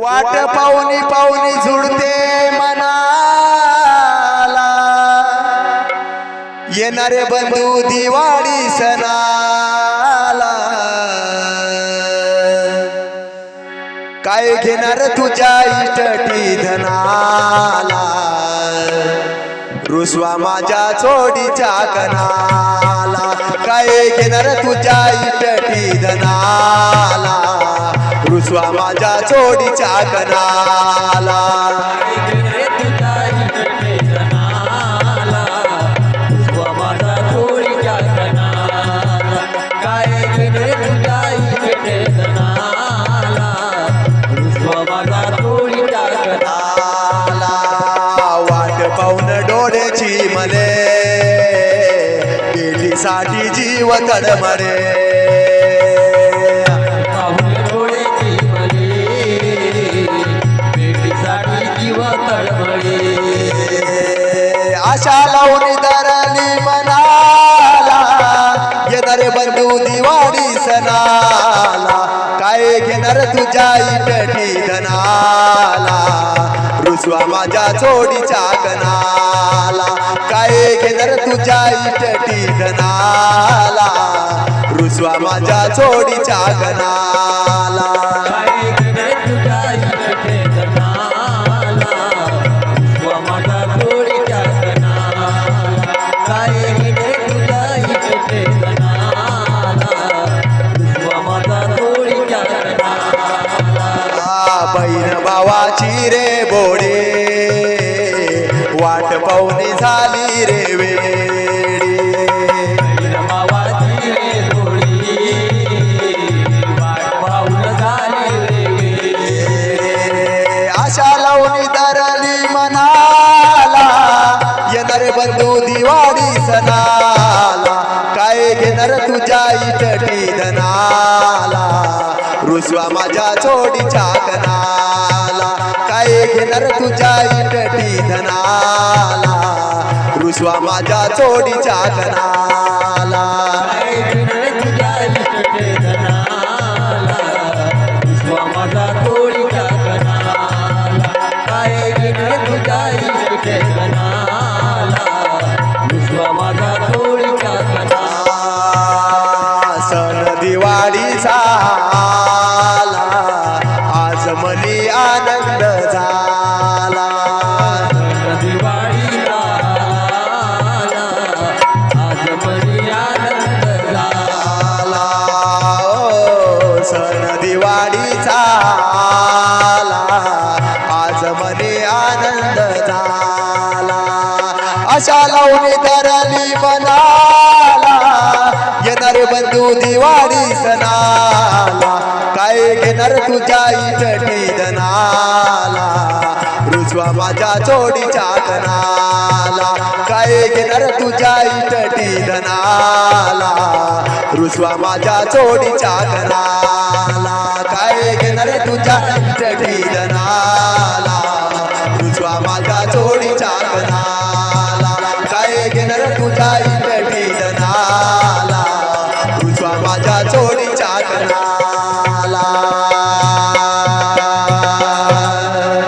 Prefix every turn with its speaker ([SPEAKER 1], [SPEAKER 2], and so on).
[SPEAKER 1] वाट पाहुनी पाहुनी झुडते मनाला. येणारे बंधू दिवाळी सणाला. काय घेणार तुझ्या इष्टटी धनाला? रुसवा माझ्या चोडीच्या कनाला काय घेणार तुझ्या इष्टटी धनाला? रुसवा माझ्या चोडीच्या कनाला.
[SPEAKER 2] रे तुझा इकडे जनाला कणाला
[SPEAKER 1] वाट पाहून डोळ्याची मले जीव आशा लावून दरली मनाला. येणारे बंधू दिवाळी सणाला. काय घेणार तुझ्या इटटी धनाला? रुजवा माझ्या जोडीच्या कनाला काय घेणार तुझ्या इटटी धनाला? रुजवा माझ्या जोडीच्या कनाला भावाची रे बोडे. वाट पाहुणी झाली रे वेडी.
[SPEAKER 2] मावाची रे डोळी वाट पाहून झाली रे
[SPEAKER 1] आशा लावणी दरली मनाला येणार बंधू दिवाळी सणाला. काय घेणार तुझ्या इटटी धनाला? रुसवा माझ्या चोडीच्या कनाला. घेणार तुझ्या इटटी धनाला. रुसवा माझ्या चोडीच्या
[SPEAKER 2] धनाला तुझ्या इटटी धनाला. रुसवा माझा
[SPEAKER 1] सण दिवाळीचा आला, आज मने आनंद झाला. अशा लावणी धरली मनाला. येणार बंधू दिवाळी सणाला. काय घेणार तुझ्या इटटी दनाला विश्वा माझ्या जोडीच्या कणाला. काय घेणार तुझ्या इटटी धनाला? रुसवा माझ्या जोडीच्या कणाला. काय घेणार तुझ्या इटटी धनाला? रुसवा माझ्या जोडीच्या कणाला.